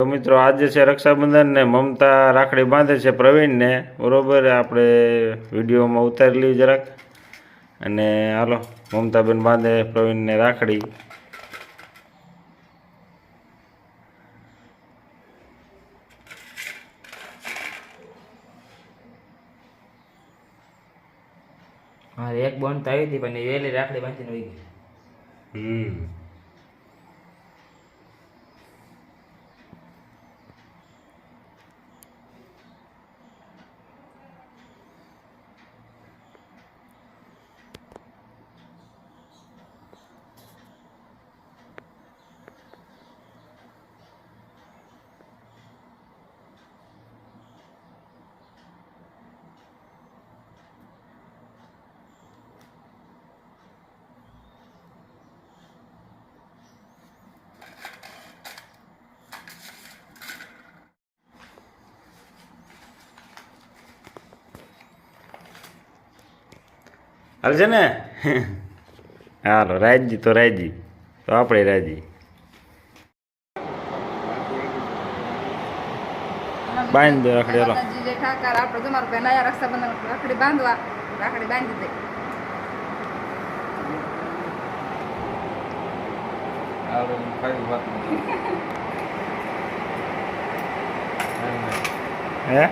તો મિત્રો આજે છે રક્ષાબંધન ને મમતા રાખડી બાંધે છે પ્રવીણને બરોબર આપણે વિડીયોમાં ઉતારી લઈએ જરાક. અને હાલો મમતાબેન બાંધે પ્રવીણને રાખડી. હા એક બોન તો આવી હતી પણ એ વહેલી રાખડી બાંધીને ગઈ. હમ. હાલશે ને? હાલો રાજી તો રાજી. તો આપણે રાજી. બાંધી દો રાખડી હાલો. આપણે તમારું આયા રક્ષાબંધન રાખડી બાંધવા રાખડી બાંધી દે. હે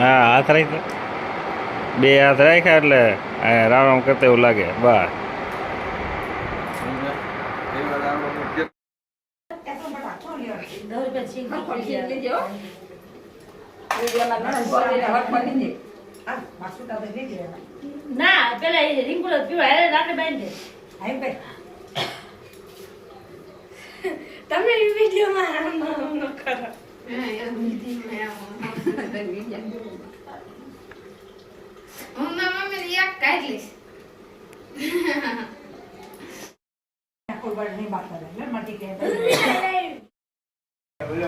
હા હાથ રાખી બે હાથ રાખ્યા એટલે રામ રામ કરતા એવું લાગે. બસ. ના પેલા રીંગુલો હારે રાખડી બાંધી. તમે વિડીયોમાં હું મારા મમ્મીને એક કાઢીશ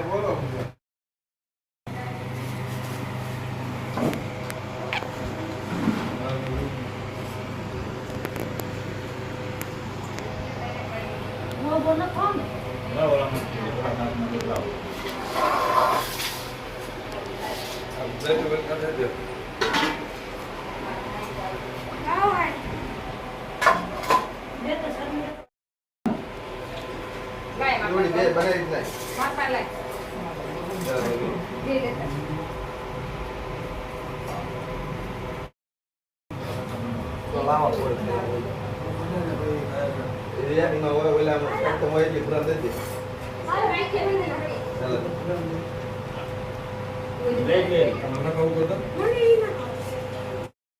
બોલો હું બોલ ન કોણ દેજો બેટા દેજો બે તો શરમ લાય જોડી બે માપા. બનાવી જ માપા લાય. નાખ બે લેતા. તો લાવો પડે એ યાદમાં હોય ઓલામાં ફક્ત હોય એટલી ભરા તમને કહું તો?